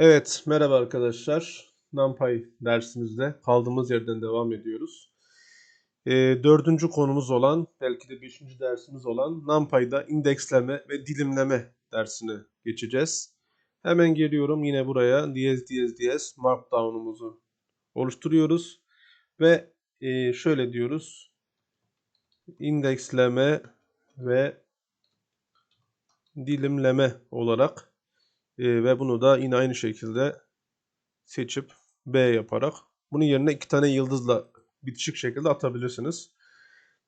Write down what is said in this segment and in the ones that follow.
Evet, merhaba arkadaşlar. NumPy dersimizde kaldığımız yerden devam ediyoruz. Ee, dördüncü konumuz olan, belki de beşinci dersimiz olan NumPy'da indeksleme ve dilimleme dersine geçeceğiz. Hemen geliyorum yine buraya diyez diyez diyez markdown'umuzu oluşturuyoruz. Ve e, şöyle diyoruz. indeksleme ve dilimleme olarak ee, ve bunu da yine aynı şekilde seçip B yaparak bunun yerine iki tane yıldızla bitişik şekilde atabilirsiniz.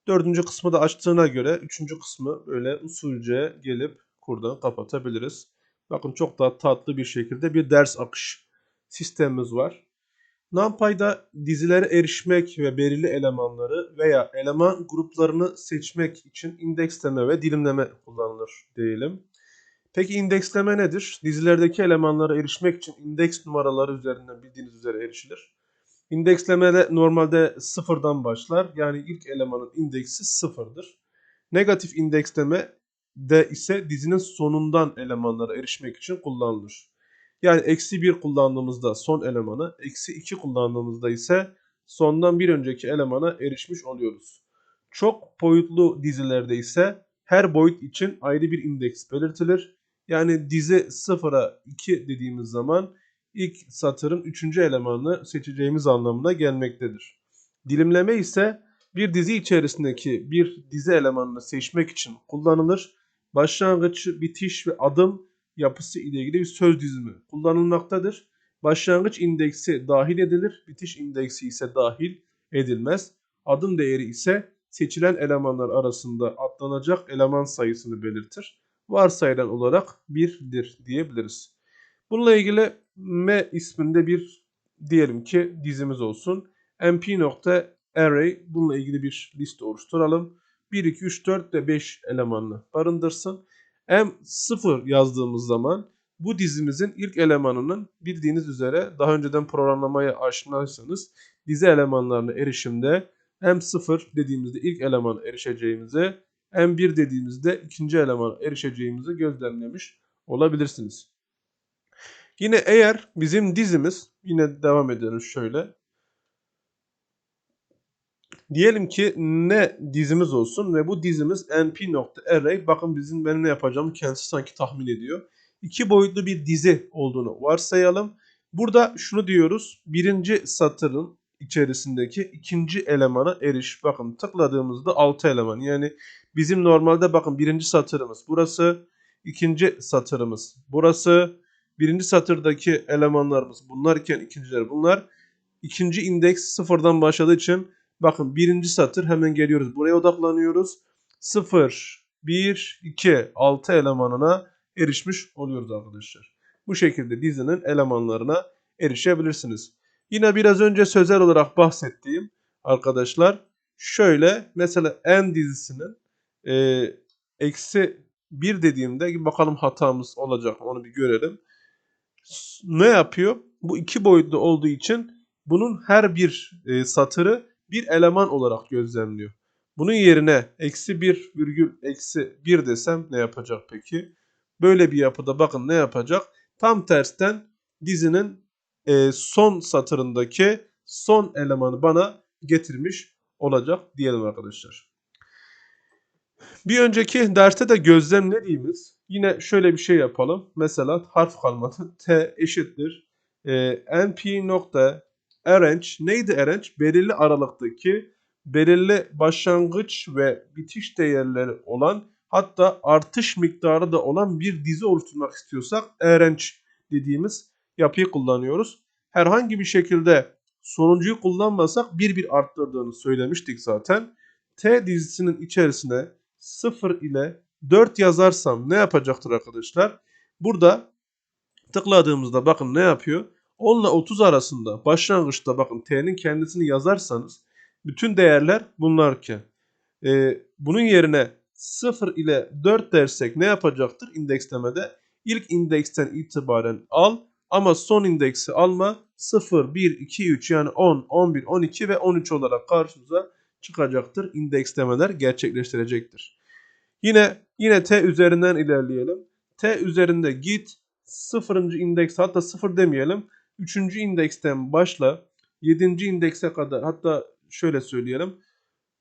Dördüncü kısmı da açtığına göre üçüncü kısmı böyle usulce gelip buradan kapatabiliriz. Bakın çok daha tatlı bir şekilde bir ders akış sistemimiz var. NumPy'da dizilere erişmek ve belirli elemanları veya eleman gruplarını seçmek için indeksleme ve dilimleme kullanılır diyelim. Peki indeksleme nedir? Dizilerdeki elemanlara erişmek için indeks numaraları üzerinden bildiğiniz üzere erişilir. İndeksleme de normalde sıfırdan başlar. Yani ilk elemanın indeksi sıfırdır. Negatif indeksleme de ise dizinin sonundan elemanlara erişmek için kullanılır. Yani eksi 1 kullandığımızda son elemanı, eksi 2 kullandığımızda ise sondan bir önceki elemana erişmiş oluyoruz. Çok boyutlu dizilerde ise her boyut için ayrı bir indeks belirtilir. Yani dizi 0'a 2 dediğimiz zaman ilk satırın 3. elemanını seçeceğimiz anlamına gelmektedir. Dilimleme ise bir dizi içerisindeki bir dizi elemanını seçmek için kullanılır. Başlangıç, bitiş ve adım yapısı ile ilgili bir söz dizimi kullanılmaktadır. Başlangıç indeksi dahil edilir, bitiş indeksi ise dahil edilmez. Adım değeri ise seçilen elemanlar arasında atlanacak eleman sayısını belirtir varsayılan olarak 1'dir diyebiliriz. Bununla ilgili M isminde bir diyelim ki dizimiz olsun. mp.array bununla ilgili bir liste oluşturalım. 1, 2, 3, 4 ve 5 elemanını barındırsın. M0 yazdığımız zaman bu dizimizin ilk elemanının bildiğiniz üzere daha önceden programlamaya aşinaysanız dizi elemanlarına erişimde M0 dediğimizde ilk eleman erişeceğimize M1 dediğimizde ikinci elemana erişeceğimizi gözlemlemiş olabilirsiniz. Yine eğer bizim dizimiz yine devam edelim şöyle. Diyelim ki ne dizimiz olsun ve bu dizimiz np.array bakın bizim benim ne yapacağımı kendisi sanki tahmin ediyor. İki boyutlu bir dizi olduğunu varsayalım. Burada şunu diyoruz. Birinci satırın içerisindeki ikinci elemana eriş. Bakın tıkladığımızda 6 eleman. Yani bizim normalde bakın birinci satırımız burası. ikinci satırımız burası. Birinci satırdaki elemanlarımız bunlarken ikinciler bunlar. İkinci indeks sıfırdan başladığı için bakın birinci satır hemen geliyoruz. Buraya odaklanıyoruz. 0, 1, 2, 6 elemanına erişmiş oluyoruz arkadaşlar. Bu şekilde dizinin elemanlarına erişebilirsiniz. Yine biraz önce sözel olarak bahsettiğim arkadaşlar şöyle mesela n dizisinin e, eksi 1 dediğimde bakalım hatamız olacak onu bir görelim. Ne yapıyor? Bu iki boyutlu olduğu için bunun her bir e, satırı bir eleman olarak gözlemliyor. Bunun yerine eksi 1 virgül eksi 1 desem ne yapacak peki? Böyle bir yapıda bakın ne yapacak? Tam tersten dizinin e, son satırındaki son elemanı bana getirmiş olacak diyelim arkadaşlar. Bir önceki derste de gözlemlediğimiz yine şöyle bir şey yapalım. Mesela harf kalmadı. T eşittir. E, np nokta arrange neydi arrange? Belirli aralıktaki belirli başlangıç ve bitiş değerleri olan hatta artış miktarı da olan bir dizi oluşturmak istiyorsak arrange dediğimiz yapıyı kullanıyoruz. Herhangi bir şekilde sonuncuyu kullanmasak bir bir arttırdığını söylemiştik zaten. T dizisinin içerisine 0 ile 4 yazarsam ne yapacaktır arkadaşlar? Burada tıkladığımızda bakın ne yapıyor? 10 ile 30 arasında başlangıçta bakın T'nin kendisini yazarsanız bütün değerler bunlarken. Ee, bunun yerine 0 ile 4 dersek ne yapacaktır indekslemede? İlk indeksten itibaren al ama son indeksi alma 0, 1, 2, 3 yani 10, 11, 12 ve 13 olarak karşımıza çıkacaktır. İndekslemeler gerçekleştirecektir. Yine yine T üzerinden ilerleyelim. T üzerinde git sıfırıncı indeks hatta sıfır demeyelim. Üçüncü indeksten başla. Yedinci indekse kadar hatta şöyle söyleyelim.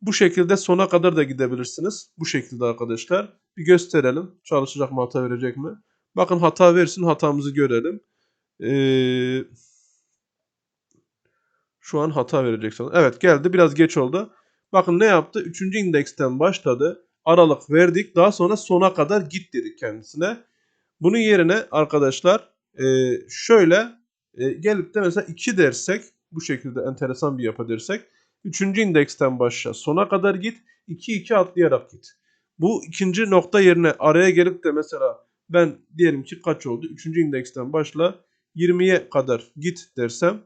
Bu şekilde sona kadar da gidebilirsiniz. Bu şekilde arkadaşlar. Bir gösterelim. Çalışacak mı hata verecek mi? Bakın hata versin hatamızı görelim. Ee, şu an hata verecek sanırım. Evet geldi. Biraz geç oldu. Bakın ne yaptı? Üçüncü indeksten başladı. Aralık verdik. Daha sonra sona kadar git dedik kendisine. Bunun yerine arkadaşlar e, şöyle e, gelip de mesela 2 dersek bu şekilde enteresan bir yapı dersek. Üçüncü indeksten başla. Sona kadar git. 2-2 atlayarak git. Bu ikinci nokta yerine araya gelip de mesela ben diyelim ki kaç oldu? Üçüncü indeksten başla. 20'ye kadar git dersem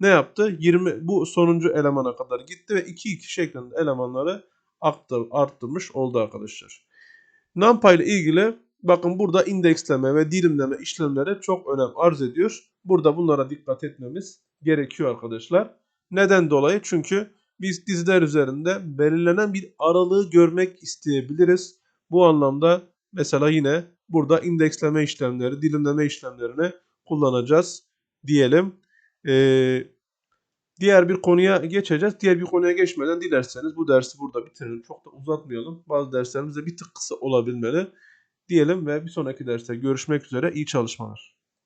ne yaptı? 20 bu sonuncu elemana kadar gitti ve 2-2 şeklinde elemanları arttı, arttırmış oldu arkadaşlar. NumPy ile ilgili bakın burada indeksleme ve dilimleme işlemleri çok önem arz ediyor. Burada bunlara dikkat etmemiz gerekiyor arkadaşlar. Neden dolayı? Çünkü biz diziler üzerinde belirlenen bir aralığı görmek isteyebiliriz. Bu anlamda mesela yine burada indeksleme işlemleri, dilimleme işlemlerini kullanacağız diyelim. Ee, diğer bir konuya geçeceğiz. Diğer bir konuya geçmeden dilerseniz bu dersi burada bitirelim. Çok da uzatmayalım. Bazı derslerimiz de bir tık kısa olabilmeli diyelim ve bir sonraki derste görüşmek üzere. İyi çalışmalar.